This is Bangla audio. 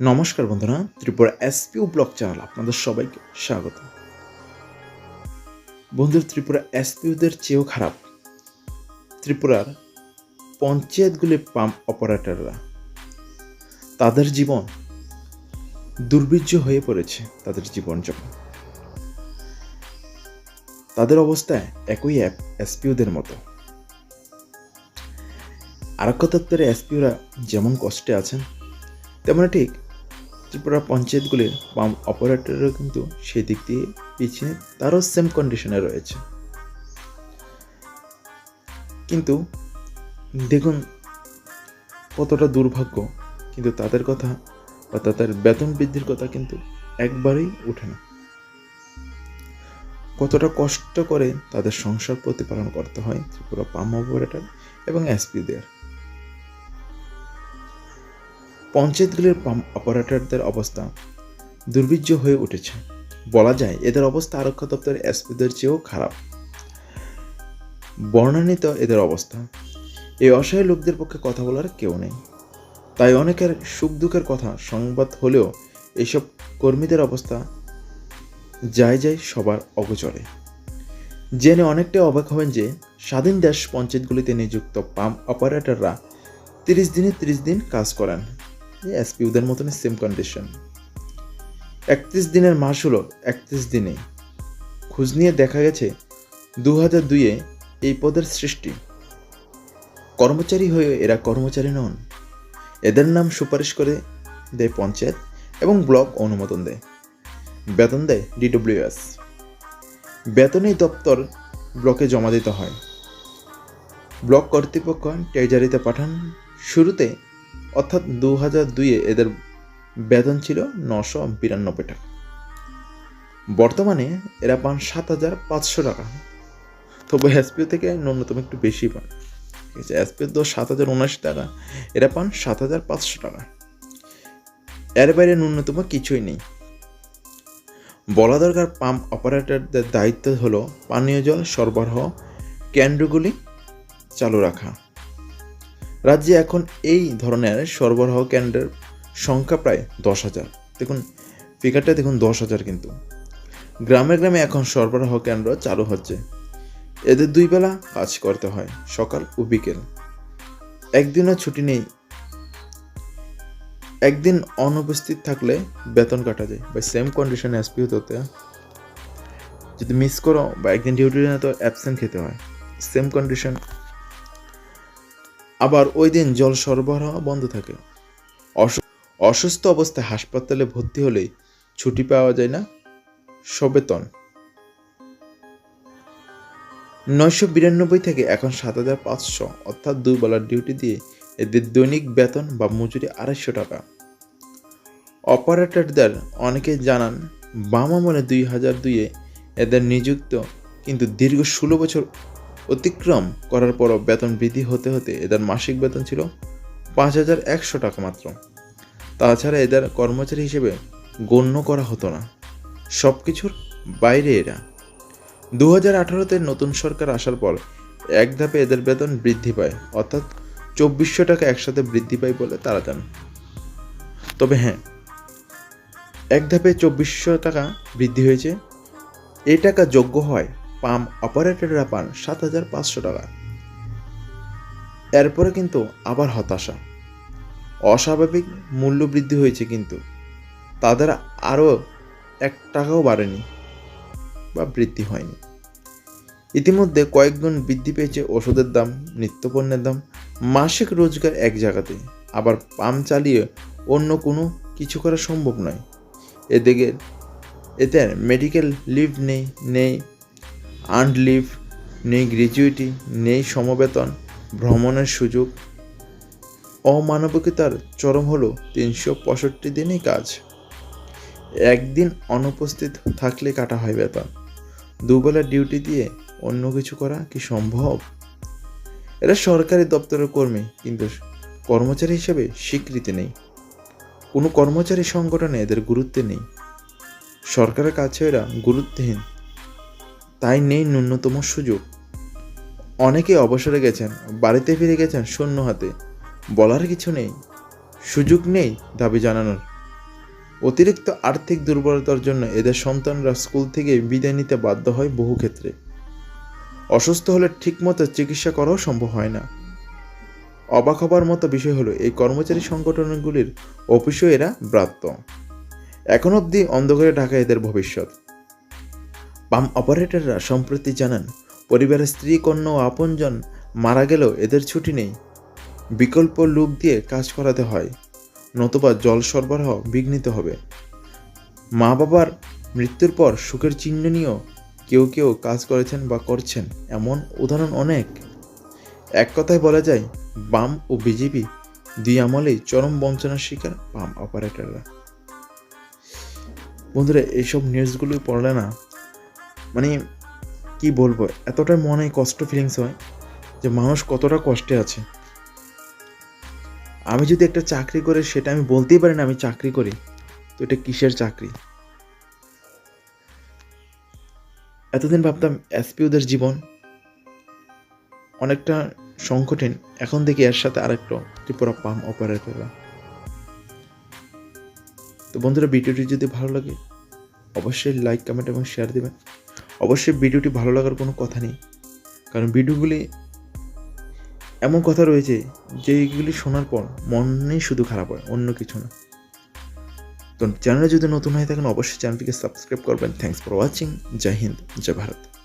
নমস্কার বন্ধুরা, ত্রিপুরা এসপিও ব্লগ চ্যানেল আপনাদের সবাইকে স্বাগত। বন্ধুর, ত্রিপুরা এসপিওদের চেয়েও খারাপ। ত্রিপুরার পঞ্চায়েতগুলির পাম্প অপারেটররা, তাদের জীবন দুর্বিজ্য হয়ে পড়েছে তাদের জীবনযাপন। তাদের অবস্থায় একই অ্যাপ এসপিওদের মতো। আরক্ষ তত্ত্বের এসপিওরা যেমন কষ্টে আছেন, তেমন ঠিক ত্রিপুরা পঞ্চায়েতগুলির পাম্প অপারেটরও কিন্তু সেই দিক দিয়ে পিছিয়ে তারও সেম কন্ডিশনে রয়েছে। কিন্তু দেখুন কতটা দুর্ভাগ্য, কিন্তু তাদের কথা বা তাদের বেতন বৃদ্ধির কথা কিন্তু একবারেই ওঠে না। কতটা কষ্ট করে তাদের সংসার প্রতিপালন করতে হয় ত্রিপুরা পাম্প অপারেটর এবং এসপিদের পঞ্চায়েতগুলির পাম্প অপারেটরদের অবস্থা দুর্বিজ্য হয়ে উঠেছে। বলা যায়, এদের অবস্থা আরক্ষা দপ্তরের এসপিদের চেয়েও খারাপ। বর্ণান্বিত এদের অবস্থা। এই অসহায় লোকদের পক্ষে কথা বলার কেউ নেই। তাই অনেকের সুখ দুঃখের কথা সংবাদ হলেও এইসব কর্মীদের অবস্থা যায় যায় সবার অগোচরে। জেনে অনেকটাই অবাক হবেন যে, স্বাধীন দেশ পঞ্চায়েতগুলিতে নিযুক্ত পাম্প অপারেটররা তিরিশ দিনে তিরিশ দিন কাজ করেন। এসপি ওদের মতনই সেম কন্ডিশন একত্রিশ দিনের মাস হলো একত্রিশ দিনে। খোঁজ নিয়ে দেখা গেছে দু হাজার দুইয়ে এই পদের সৃষ্টি। কর্মচারী হয়ে এরা কর্মচারী নন। এদের নাম সুপারিশ করে দেয় পঞ্চায়েত এবং ব্লক অনুমোদন দেয়। বেতন দেয় ডিডব্লিউএস। বেতনই দপ্তর ব্লকে জমা দিতে হয়। ব্লক কর্তৃপক্ষ ট্রেজারিতে পাঠান। শুরুতে অর্থাৎ দু হাজার দুইয়ে এদের বেতন ছিল নশো বিরানব্বই টাকা। বর্তমানে এরা পান সাত হাজার পাঁচশো টাকা। তবে এসপিও থেকে ন্যূনতম একটু বেশি পান। ঠিক আছে, এসপিও তো সাত হাজার উনআশি টাকা, এরা পান সাত হাজার পাঁচশো টাকা। এর বাইরে ন্যূনতম কিছুই নেই। বলা দরকার পাম্প অপারেটরদের দায়িত্ব হলো পানীয় জল সরবরাহ, কেন্দ্রগুলি চালু রাখা। রাজ্যে এখন এই ধরনের সরবরাহ কেন্দ্রের সংখ্যা প্রায় দশ হাজার। দেখুন ফিগারটা দেখুন, দশ হাজার কিন্তু। গ্রামে গ্রামে এখন সরবরাহ কেন্দ্র চালু হচ্ছে। এদের দুই বেলা কাজ করতে হয়, সকাল ও বিকেল। একদিনও ছুটি নেই। একদিন অনুপস্থিত থাকলে বেতন কাটা যায়। বা সেম কন্ডিশন এসপি হতে যদি মিস করো বা একদিন ডিউটি না, তো অ্যাবসেন্ট খেতে হয়। সেম কন্ডিশন আবার ওই দিন জল সরবরাহ বন্ধ থাকে। অসুস্থ অবস্থায় হাসপাতালে ভর্তি হলেই ছুটি পাওয়া যায় না সবেতন। নয়শো বিরানব্বই থেকে এখন সাত হাজার পাঁচশো, অর্থাৎ দুই বেলার ডিউটি দিয়ে এদের দৈনিক বেতন বা মজুরি আড়াইশো টাকা। অপারেটরদের অনেকে জানান, বাম আমলে দুই হাজার দুইয়ে এদের নিযুক্ত, কিন্তু দীর্ঘ ষোলো বছর অতিক্রম করার পরও বেতন বৃদ্ধি হতে হতে এদের মাসিক বেতন ছিল পাঁচ হাজার একশো টাকা মাত্র। তাছাড়া এদের কর্মচারী হিসেবে গণ্য করা হতো না। সব কিছুর বাইরে এরা। দু হাজার আঠারোতে নতুন সরকার আসার পর এক ধাপে এদের বেতন বৃদ্ধি পায়, অর্থাৎ চব্বিশশো টাকা একসাথে বৃদ্ধি পায় বলে তারা জান। তবে হ্যাঁ এক ধাপে চব্বিশশো টাকা বৃদ্ধি হয়েছে। এই টাকা যোগ্য হয় পাম অপারেটররা পান সাত হাজার পাঁচশো টাকা। এরপরে কিন্তু আবার হতাশা। অস্বাভাবিক মূল্য বৃদ্ধি হয়েছে কিন্তু। তাদের আরও এক টাকাও বাড়েনি বা বৃদ্ধি হয়নি। ইতিমধ্যে কয়েকগুণ বৃদ্ধি পেয়েছে ওষুধের দাম, নিত্যপণ্যের দাম, মাসিক রোজগার এক জায়গাতে। আবার পাম্প চালিয়ে অন্য কোনো কিছু করা সম্ভব নয়। এদিকে এতে মেডিকেল লিভ নেই নেই আর্ন লিভ, নেই গ্র্যাচুইটি নেই সমবেতন, ভ্রমণের সুযোগ। অমানবিকতার চরম হলো তিনশো পঁয়ষট্টি দিনই কাজ। একদিন অনুপস্থিত থাকলে কাটা হয় বেতন। দুবেলা ডিউটি দিয়ে অন্য কিছু করা কি সম্ভব? এরা সরকারি দপ্তরের কর্মী, কিন্তু কর্মচারী হিসেবে স্বীকৃতি নেই। কোনো কর্মচারী সংগঠনে এদের গুরুত্ব নেই। সরকারের কাছে এরা গুরুত্বহীন। তাই নেই ন্যূনতম সুযোগ। অনেকে অবসরে গেছেন, বাড়িতে ফিরে গেছেন শূন্য হাতে। বলার কিছু নেই। সুযোগ নেই, দাবি জানানোর। অতিরিক্ত আর্থিক দুর্বলতার জন্য এদের সন্তানরা স্কুল থেকে বিদায় নিতে বাধ্য হয় বহু ক্ষেত্রে। অসুস্থ হলে ঠিকমতো চিকিৎসা করাও সম্ভব হয় না। অবাক হবার মতো বিষয় হলো, এই কর্মচারী সংগঠনগুলির অফিসও এরা ব্রাত্য। এখন অবধি অন্ধকারে ঢাকা এদের ভবিষ্যৎ। পাম অপারেটররা সম্প্রতি জানান, পরিবারের স্ত্রী, কন্যা ও আপনজন মারা গেলেও এদের ছুটি নেই। বিকল্প লোক দিয়ে কাজ করাতে হয়, নতুবা জল সরবরাহ বিঘ্নিত হবে। মা বাবার মৃত্যুর পর সুখের চিহ্ন নিয়েও কেউ কেউ কাজ করেছেন বা করছেন এমন উদাহরণ অনেক। এক কথায় বলা যায়, বাম ও বিজেপি দুই আমলেই চরম বঞ্চনার শিকার বাম অপারেটররা। বন্ধুরা, এইসব নিউজগুলো পড়লে না মানে কি বলব, এতটাই মনে কষ্ট ফিলিংস হয় যে মানুষ কতটা কষ্টে আছে। আমি যদি একটা চাকরি করে, সেটা আমি বলতেই পারি না আমি চাকরি করি, তো এটা কিসের চাকরি? এতদিন ভাবতাম এসপিওদের জীবন অনেকটা সংকটহীন, এখন দেখি এর সাথে আরেকটা ত্রিপুরা পাম অপারেটররা তো বন্ধুরা, ভিডিওটি যদি ভালো লাগে, অবশ্যই লাইক কমেন্ট এবং শেয়ার দেবেন। অবশ্যই ভিডিওটি ভালো লাগার কোনো কথা নেই। কারণ ভিডিওগুলি এমন কথা রয়েছে যেগুলি শোনার পর মনেই শুধু খারাপ হয়, অন্য কিছু না। তো চ্যানেলে যদি নতুন হয়ে থাকেন, অবশ্যই চ্যানেলটিকে সাবস্ক্রাইব করবেন। Thanks for watching Jai Hind, Jai Bharat.